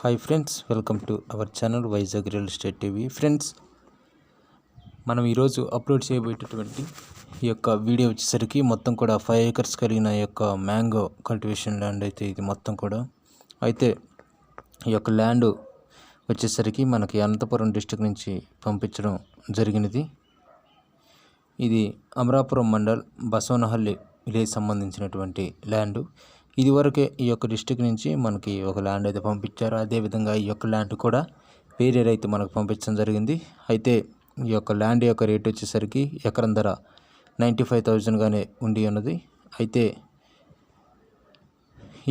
Hi friends welcome to our channel Vizag real estate TV friends మనం ఈరోజు upload చేయబోయేటటువంటి ఈ యొక్క వీడియో వచ్చేసరికి మొత్తం కూడా ఫైవ్ ఏకర్స్ కలిగిన ఈ యొక్క మ్యాంగో కల్టివేషన్ ల్యాండ్ అయితే ఇది మొత్తం కూడా. అయితే ఈ యొక్క ల్యాండ్ వచ్చేసరికి మనకి అనంతపురం డిస్టిక్ నుంచి పంపించడం జరిగినది. ఇది అమరాపురం మండల్ బసవనహల్లి విలేజ్ సంబంధించినటువంటి ల్యాండ్ ఇదివరకే ఈ యొక్క డిస్టిక్ నుంచి మనకి ఒక ల్యాండ్ అయితే పంపించారు. అదేవిధంగా ఈ యొక్క ల్యాండ్ కూడా వేరే రైతు మనకు పంపించడం జరిగింది. అయితే ఈ యొక్క ల్యాండ్ యొక్క రేట్ వచ్చేసరికి ఎకరం ధర నైంటీ ఫైవ్ థౌజండ్గానే ఉండి ఉన్నది. అయితే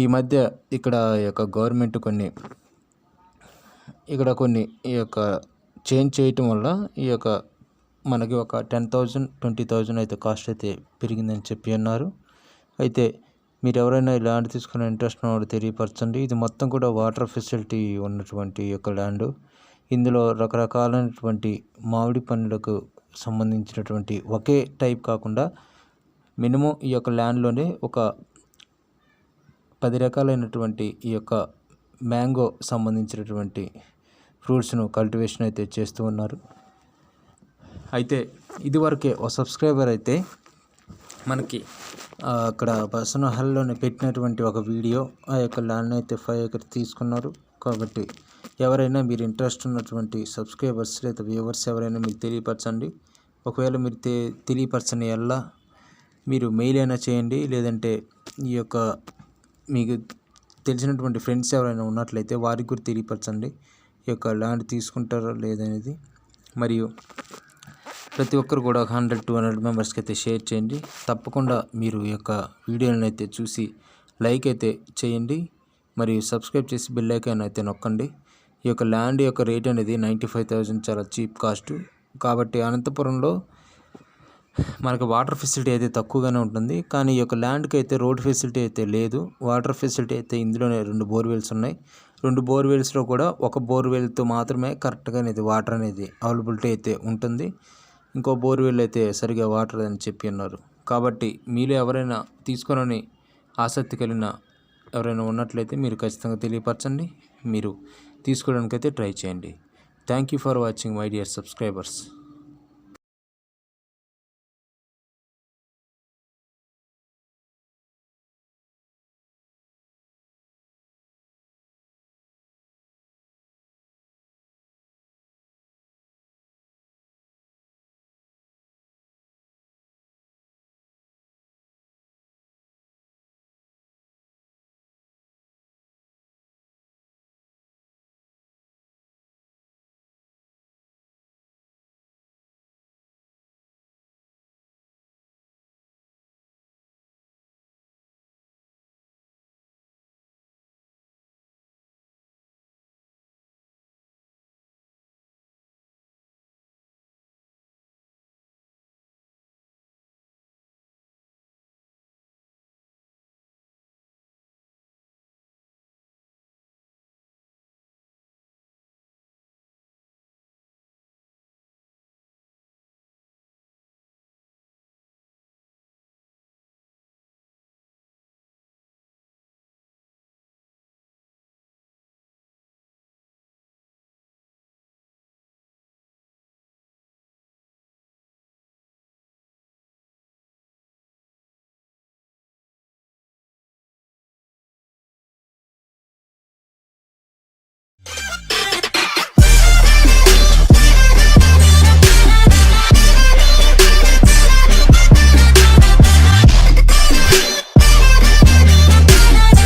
ఈ మధ్య ఇక్కడ ఈ యొక్క గవర్నమెంట్ కొన్ని ఇక్కడ కొన్ని ఈ యొక్క చేంజ్ చేయటం వల్ల ఈ యొక్క మనకి ఒక టెన్ థౌజండ్ ట్వంటీ థౌజండ్ అయితే కాస్ట్ అయితే పెరిగిందని చెప్పి అన్నారు. అయితే మీరు ఎవరైనా ఈ ల్యాండ్ తీసుకునే ఇంట్రెస్ట్ ఉన్నవాడు తెలియపరచండి. ఇది మొత్తం కూడా వాటర్ ఫెసిలిటీ ఉన్నటువంటి ఈ యొక్క ల్యాండ్. ఇందులో రకరకాలైనటువంటి మామిడి పండ్లకు సంబంధించినటువంటి ఒకే టైప్ కాకుండా మినిమం ఈ యొక్క ల్యాండ్లోనే ఒక పది రకాలైనటువంటి ఈ యొక్క మ్యాంగో సంబంధించినటువంటి ఫ్రూట్స్ను కల్టివేషన్ అయితే చేస్తూ ఉన్నారు. అయితే ఇదివరకే ఒక సబ్స్క్రైబర్ అయితే మనకి అక్కడ అక్కడ బసనహల్లోనే పెట్టినటువంటి ఒక వీడియో ఆ యొక్క ల్యాండ్ అయితే ఫైవ్ ఎకర్ తీసుకున్నారు. కాబట్టి ఎవరైనా మీరు ఇంట్రెస్ట్ ఉన్నటువంటి సబ్స్క్రైబర్స్ లేదా వ్యూవర్స్ ఎవరైనా మీకు తెలియపరచండి. ఒకవేళ మీరు తె తెలియపరచని ఎలా మీరు మెయిల్ అయినా చేయండి. లేదంటే ఈ యొక్క మీకు తెలిసినటువంటి ఫ్రెండ్స్ ఎవరైనా ఉన్నట్లయితే వారికి కూడా తెలియపరచండి. ఈ యొక్క ల్యాండ్ తీసుకుంటారో లేదనేది మరియు ప్రతి ఒక్కరు కూడా ఒక హండ్రెడ్ టూ హండ్రెడ్ మెంబర్స్కి అయితే షేర్ చేయండి. తప్పకుండా మీరు ఈ యొక్క వీడియోని అయితే చూసి లైక్ అయితే చేయండి. మరియు సబ్స్క్రైబ్ చేసి బిల్ ఐకాన్ అయితే నొక్కండి. ఈ యొక్క ల్యాండ్ యొక్క రేట్ అనేది నైంటీ ఫైవ్ థౌజండ్ చాలా చీప్ కాస్ట్. కాబట్టి అనంతపురంలో మనకి వాటర్ ఫెసిలిటీ అయితే తక్కువగానే ఉంటుంది. కానీ ఈ యొక్క ల్యాండ్కి అయితే రోడ్ ఫెసిలిటీ అయితే లేదు. వాటర్ ఫెసిలిటీ అయితే ఇందులోనే రెండు బోర్వెల్స్ ఉన్నాయి. రెండు బోర్వెల్స్లో కూడా ఒక బోర్వెల్తో మాత్రమే కరెక్ట్గా అనేది వాటర్ అనేది అవైలబిలిటీ అయితే ఉంటుంది. ఇంకో బోర్వెల్ అయితే సరిగా వాటర్ అని చెప్పి ఉన్నారు కాబట్టి మీలో ఎవరైనా తీసుకోనని ఆసక్తి కలిగిన ఎవరైనా ఉన్నట్లయితే మీరు ఖచ్చితంగా తెలియపరచండి. మీరు తీసుకోవడానికైతే ట్రై చేయండి. Thank you for watching my dear subscribers.